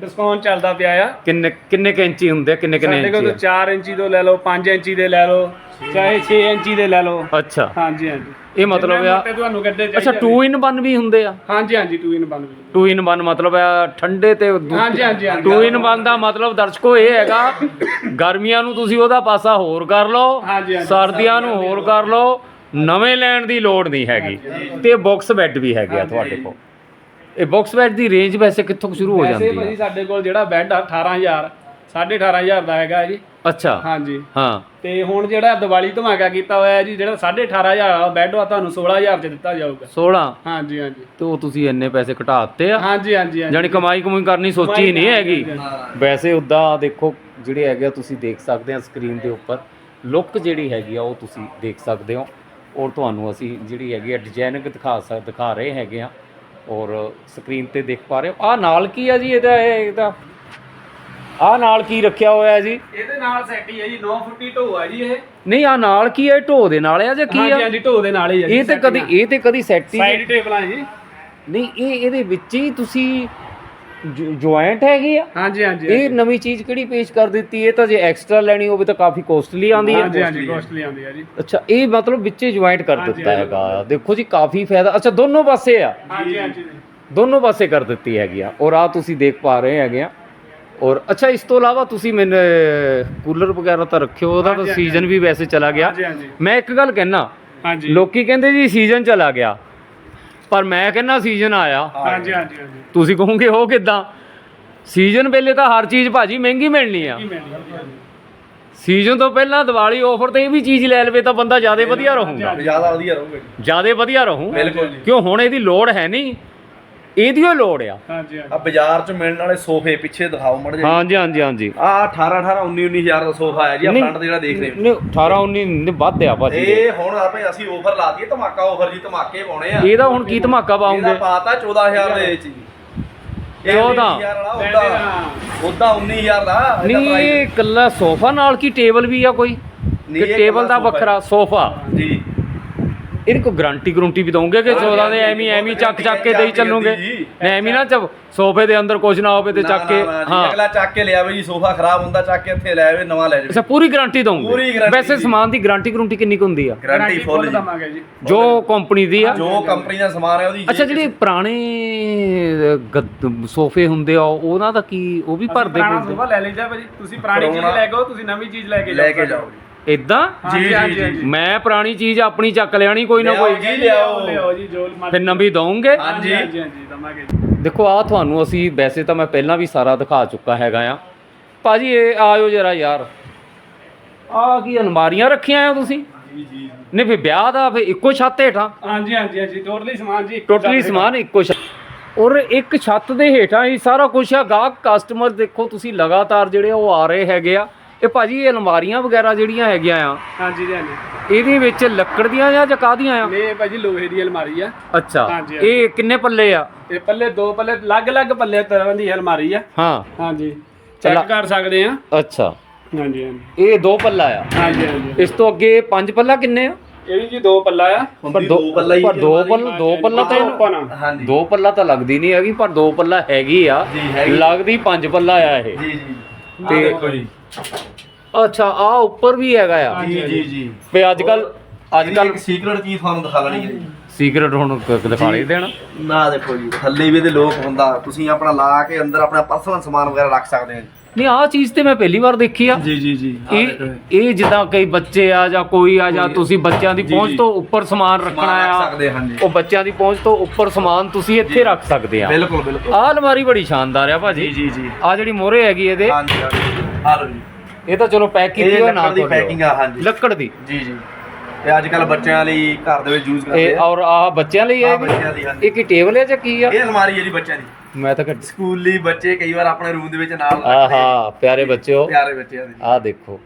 ਡਿਸਕਾਊਂਟ ਚੱਲਦਾ ਪਿਆ ਆ। ਕਿੰਨੇ ਕਿੰਨੇ ਕੁ ਇੰਚੀ ਹੁੰਦੇ ਆ? ਕਿੰਨੇ ਕਿੰਨੇ ਸਾਡੇ ਕੋਲ ਇੰਚੀ ਤਾਂ 4 ਇੰਚੀ ਤੋਂ ਲੈ ਲਓ 5 ਇੰਚੀ ਦੇ ਲੈ ਲਓ ਚਾਹੇ 6 ਇੰਚੀ ਦੇ ਲੈ ਲਓ। ਆ? ਅੱਛਾ। ਹਾਂਜੀ ਹਾਂਜੀ। ਇਹ ਮਤਲਬ ਜਿੰਨੇ ਆ ਮੋਟੇ ਤੁਹਾਨੂੰ ਗੱਡੇ ਅੱਛਾ 2 ਇਨ 1 ਵੀ ਹੁੰਦੇ ਆ? ਹਾਂਜੀ ਹਾਂਜੀ 2 ਇਨ 1 ਵੀ 2 ਇਨ 1 ਮਤਲਬ ਆ ਠੰਡੇ ਤੇ ਹਾਂਜੀ, ਹਾਂਜੀ, ਹਾਂਜੀ। 2 ਇਨ 1 ਦਾ ਮਤਲਬ ਦਰਸ਼ਕੋ ਇਹ ਹੈਗਾ ਗਰਮੀਆਂ ਨੂੰ ਤੁਸੀਂ ਉਹਦਾ ਪਾਸਾ ਹੋਰ ਕਰ ਲਓ ਹਾਂਜੀ, ਹਾਂਜੀ। ਸਰਦੀਆਂ ਨੂੰ ਹੋਰ ਕਰ ਲਓ ਨਵੇਂ ਲੈਣ ਦੀ ਲੋੜ ਨਹੀਂ ਹੈਗੀ। ਤੇ ਬਾਕਸ ਬੈੱਡ ਵੀ ਹੈਗੇ ਆ ਤੁਹਾਡੇ ਕੋਲ। ਇਹ ਬਾਕਸ ਬੈੱਡ ਦੀ ਰੇਂਜ ਵੈਸੇ ਕਿੱਥੋਂ ਸ਼ੁਰੂ ਹੋ ਵੈਸੇ ਜਾਂਦੀ ਭਾਜੀ ਹੈ ਸਾਡੇ ਕੋਲ ਜਿਹੜਾ ਬੈੱਡ ਆ 18000 18500 ਦਾ ਹੈਗਾ ਜੀ। ਅੱਛਾ। ਹਾਂਜੀ। ਹਾਂ। ਤੇ ਹੁਣ ਜਿਹੜਾ ਦੀਵਾਲੀ ਧਮਾਕਾ ਕੀਤਾ ਹੋਇਆ ਹੈ ਜੀ ਜਿਹੜਾ 18500 ਵਾਲਾ ਬੈੱਡ ਆ ਤੁਹਾਨੂੰ 16000 ਚ ਦਿੱਤਾ ਜਾਊਗਾ। 16 ਹਾਂਜੀ ਹਾਂਜੀ। ਤੇ ਉਹ ਤੁਸੀਂ ਇੰਨੇ ਪੈਸੇ ਘਟਾ ਦਿੱਤੇ ਆ? ਹਾਂਜੀ ਹਾਂਜੀ ਹਾਂਜੀ। ਜਾਨੀ ਕਮਾਈ ਕਮਾਈ ਕਰਨੀ ਸੋਚੀ ਨਹੀਂ ਹੈਗੀ। ਵੈਸੇ ਉਦਾਂ ਦੇਖੋ ਜਿਹੜੇ ਹੈਗੇ ਆ ਤੁਸੀਂ ਦੇਖ ਸਕਦੇ ਆ ਸਕਰੀਨ ਦੇ ਉੱਪਰ ਲੁੱਕ ਜਿਹੜੀ ਹੈਗੀ ਆ ਉਹ ਤੁਸੀਂ ਦੇਖ ਸਕਦੇ ਹੋ। ਔਰ ਤੁਹਾਨੂੰ ਅਸੀਂ ਜਿਹੜੀ ਹੈਗੀ ਆ ਡਿਜ਼ਾਈਨਿੰਗ ਦਿਖਾ ਸਕ ਦਿਖਾ ਰਹੇ ਹੈਗੇ ਆ। ਔਰ ਸਕਰੀਨ ਤੇ ਦੇਖ ਪਾ ਰਹੇ ਹੋ। ਆ ਨਾਲ ਕੀ ਆ ਜੀ ਇਹਦਾ ਇਹ ਇਹਦਾ? ਆ ਨਾਲ ਕੀ ਰੱਖਿਆ ਹੋਇਆ ਹੈ ਜੀ? ਇਹਦੇ ਨਾਲ ਸੈਟ ਹੀ ਹੈ ਜੀ 9 ਫੁੱਟੀ ਢੋ ਆ ਜੀ ਇਹ। ਨਹੀਂ ਆ ਨਾਲ ਕੀ ਹੈ ਢੋ ਦੇ ਨਾਲ ਆ ਜਾਂ ਕੀ ਆ? ਹਾਂਜੀ ਢੋ ਦੇ ਨਾਲ ਹੀ ਹੈ ਇਹ ਤੇ ਕਦੀ ਇਹ ਤੇ ਕਦੀ ਸੈੱਟ ਹੀ ਸਾਈਡ ਟੇਬਲਾਂ ਜੀ। ਨਹੀਂ ਇਹ ਇਹਦੇ ਵਿੱਚ ਹੀ ਤੁਸੀਂ ਜੁਆਇੰਟ ਹੈਗੇ ਆ ਹਾਂਜੀ ਹਾਂਜੀ ਇਹ ਨਵੀਂ ਚੀਜ਼ ਕਿਹੜੀ ਪੇਸ਼ ਕਰ ਦਿੱਤੀ ਇਹ ਤਾਂ ਜੇ ਐਕਸਟਰਾ ਲੈਣੀ ਹੋਵੇ ਤਾਂ ਕਾਫੀ ਕੋਸਟਲੀ ਆਂਦੀ ਹੈ। ਹਾਂਜੀ ਹਾਂਜੀ ਕੋਸਟਲੀ ਆਉਂਦੀ ਹੈ ਜੀ। ਅੱਛਾ ਇਹ ਮਤਲਬ ਵਿੱਚੇ ਜੁਆਇੰਟ ਕਰ ਦਿੱਤਾ ਹੈਗਾ। ਦੇਖੋ ਜੀ ਕਾਫੀ ਫਾਇਦਾ। ਅੱਛਾ ਦੋਨੋਂ ਪਾਸੇ ਆ। ਹਾਂਜੀ ਹਾਂਜੀ। ਦੋਨੋਂ ਪਾਸੇ ਕਰ ਦਿੱਤੀ ਹੈਗੀ ਆ। ਔਰ ਆ ਤੁਸੀਂ ਦੇਖ ਪਾ ਰਹੇ ਹੈਗੇ ਆ। ਔਰ ਅੱਛਾ ਇਸ ਤੋਂ ਇਲਾਵਾ ਤੁਸੀਂ ਮੈਨੂੰ ਕੂਲਰ ਵਗੈਰਾ ਤਾਂ ਰੱਖਿਓ ਉਹਦਾ ਤਾਂ ਸੀਜ਼ਨ ਵੀ ਵੈਸੇ ਚਲਾ ਗਿਆ। ਮੈਂ ਇੱਕ ਗੱਲ ਕਹਿਣਾ ਹਾਂਜੀ। ਲੋਕੀ ਕਹਿੰਦੇ ਜੀ ਸੀਜ਼ਨ ਚਲਾ ਗਿਆ। ਪਰ ਮੈਂ ਕਹਿੰਦਾ ਸੀਜ਼ਨ ਆਇਆ। ਹਾਂਜੀ ਹਾਂਜੀ ਹਾਂਜੀ। ਤੁਸੀਂ ਕਹੋਗੇ ਉਹ ਕਿਦਾਂ? ਸੀਜ਼ਨ ਵੇਲੇ ਤਾਂ ਹਰ ਚੀਜ਼ ਭਾਜੀ ਮਹਿੰਗੀ ਮਿਲਣੀ ਆ। ਕੀ ਮਿਲਣੀ ਹਾਂਜੀ ਸੀਜ਼ਨ ਤੋਂ ਪਹਿਲਾਂ ਦੀਵਾਲੀ ਆਫਰ ਤੇ ਇਹ ਵੀ ਚੀਜ਼ ਲੈ ਲਵੇ ਤਾਂ ਬੰਦਾ ਜ਼ਿਆਦਾ ਵਧੀਆ ਰਹੂਗਾ। ਜ਼ਿਆਦਾ ਵਧੀਆ ਰਹੂਗੇ ਜ਼ਿਆਦਾ ਵਧੀਆ ਰਹੂ। ਬਿਲਕੁਲ ਜੀ। ਕਿਉਂ? ਹੁਣ ਇਹਦੀ ਲੋੜ ਹੈ ਨਹੀਂ। ਇਹਦੀ ਓ ਲੋੜ ਆ। ਹਾਂਜੀ ਆ ਬਾਜ਼ਾਰ ਚ ਮਿਲਣ ਵਾਲੇ ਸੋਫੇ ਪਿੱਛੇ ਦਿਖਾਓ ਮੜ ਜੇ ਹਾਂਜੀ ਹਾਂਜੀ ਹਾਂਜੀ। ਆ 18 18 19 19000 ਦਾ ਸੋਫਾ ਹੈ ਜੀ ਆ ਨਹੀਂ। ਫਰੰਟ ਤੇ ਜਿਹੜਾ ਦੇਖ ਰਹੇ ਹੋ। ਨਹੀਂ 18 19 ਨਹੀਂ ਵੱਧ ਆ ਭਾਜੀ। ਇਹ ਹੁਣ ਆਪੇ ਅਸੀਂ ਆਫਰ ਲਾ ਦਈਏ ਧਮਾਕਾ ਆਫਰ ਜੀ ਧਮਾਕੇ ਪਾਉਣੇ ਆ। ਇਹਦਾ ਹੁਣ ਕੀ ਧਮਾਕਾ ਇਹਦਾ ਪਾਉਂਗੇ ਪਾਤਾ 14000 ਦੇ ਵਿੱਚ ਜੀ। ਇਹ ਚੌਦਾਂ। 19000 ਵਾਲਾ ਬੈਠੇ ਉਹਦਾ ਨਾ। ਉਹਦਾ 19000 ਦਾ ਇਹਦਾ ਨਹੀਂ price। ਇਹ ਇਕੱਲਾ ਸੋਫਾ ਨਾਲ ਕੀ ਟੇਬਲ ਵੀ ਆ ਕੋਈ? ਨਹੀਂ, ਕਿ ਇਹ ਟੇਬਲ ਦਾ ਇਕੱਲਾ ਵੱਖਰਾ ਸੋਫਾ। ਜੀ। ਇਹਦੀ ਕੋਈ ਗਾਰੰਟੀ ਗਰੰਟੀ ਵੀ ਦਵੋਗੇ ਕਿ ਹਾਂਜੀ, 14 ਦੇ ਐਵੇਂ ਐਵੇਂ ਚੱਕ ਚੱਕ ਕੇ ਦੇਈ ਚੱਲੋਗੇ ਜੀ। ਨਹੀਂ ਐਵੇਂ ਨਾ ਚੱਬ ਸੋਫੇ ਦੇ ਅੰਦਰ ਕੁਝ ਨਾ ਹੋਵੇ ਤੇ ਚੱਕ ਕੇ ਹਾਂ ਅਗਲਾ ਚੱਕ ਕੇ ਲਿਆਵੇ ਜੀ ਸੋਫਾ ਖਰਾਬ ਹੁੰਦਾ ਚੱਕ ਕੇ ਇੱਥੇ ਲੈ ਆਵੇ ਨਵਾਂ ਲੈ ਅੱਛਾ ਜਾਵੇ ਪੂਰੀ ਗਾਰੰਟੀ ਪੂਰੀ ਦਵੋਗੇ ਵੈਸੇ। ਸਮਾਨ ਦੀ ਗਾਰੰਟੀ ਗਰੰਟੀ ਕਿੰਨੀ ਕੁ ਹੁੰਦੀ ਆ ਗਾਰੰਟੀ ਫੁੱਲ ਜੀ ਜੀ ਕੰਪਨੀ ਦੀ ਆ ਜੋ ਕੰਪਨੀ ਦਾ ਸਮਾਨ ਹੈ ਉਹਦੀ ਅੱਛਾ ਜਿਹੜੇ ਪੁਰਾਣੇ ਸੋਫੇ ਹੁੰਦੇ ਆ ਉਹਨਾਂ ਦਾ ਕੀ ਉਹ ਵੀ ਭਰਦੇ ਪੁਰਾਣਾ ਸੋਫਾ ਲੈ ਲਈਦਾ ਭਾਜੀ। ਤੁਸੀਂ ਪੁਰਾਣੀ ਚੀਜ਼ ਲੈ ਕੇ ਆਓ ਤੁਸੀਂ ਨਵੀਂ ਚੀਜ਼ ਲੈ ਕੇ ਜਾਓ ਲੈ ਕੇ ਜਾਓ। ਇਦਾਂ ਜੀ, ਜੀ। ਮੈਂ ਪੁਰਾਣੀ ਚੀਜ਼ ਆਪਣੀ ਚੱਕ ਲੈਣੀ ਕੋਈ ਨਾ ਕੋਈ। ਜੀ, ਲਿਆਓ। ਲਿਆਓ ਜੀ ਜੋ। ਫਿਰ ਨਵੀਂ ਦਵੋਗੇ ਹਾਂਜੀ। ਹਾਂਜੀ ਹਾਂਜੀ ਦਵਾਂਗੇ ਜੀ। ਦੇਖੋ ਆ ਤੁਹਾਨੂੰ ਅਸੀਂ ਵੈਸੇ ਤਾਂ ਮੈਂ ਪਹਿਲਾਂ ਵੀ ਸਾਰਾ ਦਿਖਾ ਚੁੱਕਾ ਹੈਗਾ ਆ। ਭਾਜੀ ਇਹ ਆਇਓ ਜਰਾ ਯਾਰ। ਆ ਕੀ ਅਲਮਾਰੀਆਂ ਰੱਖੀਆਂ ਆ ਤੁਸੀਂ? ਜੀ ਜੀ। ਨਹੀਂ ਫਿਰ ਵਿਆਹ ਦਾ ਫਿਰ ਇੱਕੋ ਛੱਤ ਹੇਠਾਂ। ਹਾਂਜੀ ਹਾਂਜੀ ਹਾਂਜੀ ਟੋਟਲੀ ਸਮਾਨ ਜੀ ਟੋਟਲੀ ਸਮਾਨ ਇੱਕੋ ਛੱਤ। ਔਰ ਇੱਕ ਛੱਤ ਦੇ ਹੇਠਾਂ ਹੀ ਸਾਰਾ ਕੁਝ ਆ। ਗਾਹਕ ਕਸਟਮਰ ਦੇਖੋ ਤੁਸੀਂ ਲਗਾਤਾਰ ਜਿਹੜੇ ਉਹ ਆ ਰਹੇ ਹੈਗੇ ਆ। ਇਹ ਭਾਜੀ ਇਹ ਅਲਮਾਰੀਆਂ ਵਗੈਰਾ ਜਿਹੜੀਆਂ ਹੈਗੀਆਂ ਆ ਹਾਂਜੀ ਜੀ ਹਾਂਜੀ। ਇਹਦੇ ਵਿੱਚ ਲੱਕੜ ਦੀਆਂ ਜਾਂ ਕਾਹਦੀਆਂ ਆ? ਇਹ ਭਾਜੀ ਲੋਹੇ ਦੀ ਅਲਮਾਰੀ ਆ। ਅੱਛਾ ਹਾਂਜੀ, ਹਾਂਜੀ। ਇਹ ਕਿੰਨੇ ਪੱਲੇ ਆ? ਇਹ ਪੱਲੇ ਦੋ ਪੱਲੇ ਅਲੱਗ-ਅਲੱਗ ਪੱਲੇ ਤਰ੍ਹਾਂ ਦੀ ਅਲਮਾਰੀ ਆ। ਹਾਂ। ਹਾਂਜੀ। ਚੈੱਕ ਕਰ ਸਕਦੇ ਆ। ਅੱਛਾ। ਹਾਂਜੀ ਹਾਂਜੀ। ਇਹ ਦੋ ਪੱਲਾ ਆ? ਹਾਂਜੀ ਹਾਂਜੀ। ਇਸ ਤੋਂ ਅੱਗੇ ਪੰਜ ਪੱਲਾ ਕਿੰਨੇ ਆ? ਇਹ ਵੀ ਜੀ ਦੋ ਪੱਲਾ ਆ। ਪਰ ਦੋ ਪੱਲਾ ਹੀ ਪਰ ਦੋ ਪੱਲਾ ਦੋ ਪੱਲਾ ਤਾਂ ਇਹਨੂੰ ਓਪਨ ਆ ਹਾਂਜੀ। ਦੋ ਪੱਲਾ ਤਾਂ ਲੱਗਦੀ ਨਹੀਂ ਹੈਗੀ ਪਰ ਦੋ ਪੱਲਾ ਹੈਗੀ ਆ। ਜੀ, ਹੈਗੀ। ਲੱਗਦੀ ਪੰਜ ਪੱਲਾ ਆ ਇਹ। ਜੀ ਜੀ। ਤੇ- ਤੇ ਦੇਖੋ ਜੀ। ਅੱਛਾ ਆ ਉੱਪਰ ਵੀ ਹੈਗਾ ਆ। ਜੀ ਜੀ ਜੀ। ਵੀ ਅੱਜ ਕੱਲ ਅੱਜ ਕੱਲ ਸੀਕ੍ਰੇਟ ਚੀਜ਼ ਤੁਹਾਨੂੰ ਦਿਖਾ ਲੈਣੀ ਹੈ ਜੀ। ਸੀਕ੍ਰੇਟ ਹੁਣ ਕ- ਦਿਖਾ ਨਹੀਂ ਦੇਣਾ। ਨਾ ਦੇਖੋ ਜੀ ਥੱਲੇ ਵੀ ਇਹਦੇ ਲੋਕ ਹੁੰਦਾ। ਤੁਸੀਂ ਆਪਣਾ ਲਾ ਕੇ ਅੰਦਰ ਆਪਣਾ ਪਰਸਨਲ ਸਮਾਨ ਵਗੈਰਾ ਰੱਖ ਸਕਦੇ ਹੋ ਨਹੀਂ ਆਹ ਚੀਜ਼ ਤੇ ਮੈਂ ਪਹਿਲੀ ਵਾਰ ਦੇਖੀ ਆ। ਜੀ ਜੀ ਜੀ। ਇਹ ਇਹ ਜਿੱਦਾਂ ਕਈ ਬੱਚੇ ਆ ਜਾਂ ਕੋਈ ਆ ਜਾਂ ਤੁਸੀਂ ਬੱਚਿਆਂ ਦੀ ਪਹੁੰਚ। ਤੋਂ ਉੱਪਰ ਸਮਾਨ ਰੱਖਣਾ ਰੱਖ ਆ। ਉਹ ਬੱਚਿਆਂ ਦੀ ਪਹੁੰਚ ਤੋਂ ਉੱਪਰ ਸਮਾਨ ਤੁਸੀਂ ਇੱਥੇ ਰੱਖ ਸਕਦੇ ਆ। ਬਿਲਕੁਲ ਬਿਲਕੁਲ। ਆਹ ਅਲਮਾਰੀ ਬੜੀ ਸ਼ਾਨਦਾਰ ਆ ਜੀ ਭਾਜੀ। ਜੀ ਜੀ ਆ ਜਿਹੜੀ ਮੋਹਰੇ ਹੈਗੀ ਇਹਦੇ। ਹਾਂਜੀ ਹਾਂਜੀ। ਆ ਲਓ ਜੀ ਇਹ ਤਾਂ ਚਲੋ ਪੈਕ ਕੀਤੀ ਇਹ ਹੋਈ ਨਾ ਲੱਕੜ ਦੀ। ਪੈਕਿੰਗ ਆ ਹਾਂਜੀ। ਲੱਕੜ ਦੀ? ਜੀ ਜੀ। ਤੇ ਅੱਜ ਕੱਲ ਬੱਚਿਆਂ ਲਈ ਘਰ ਦੇ ਵਿੱਚ ਯੂਜ਼ ਕਰਦੇ ਇਹ ਆ। ਔਰ ਆਹ ਬੱਚਿਆਂ ਲਈ ਹੈ ਆਹ ਬੱਚਿਆਂ ਦੀ ਹਾਂਜੀ। ਇਹ ਕੀ ਟੇਬਲ ਹੈ ਜਾਂ ਕੀ ਆ? ਇਹ ਅਲਮਾਰੀ ਹੈ ਜੀ ਬੱਚਿਆਂ ਦੀ। ਮੈਂ ਤਾਂ ਕੱਢ ਸਕੂਲੀ ਬੱਚੇ ਕਈ ਵਾਰ ਆਪਣੇ ਰੂਮ ਦੇ ਵਿੱਚ ਨਾਲ ਆਹਾ ਪਿਆਰੇ ਬੱਚਿਓ। ਪਿਆਰੇ ਬੱਚਿਆਂ ਦੀ। ਆਹ ਦੇਖੋ।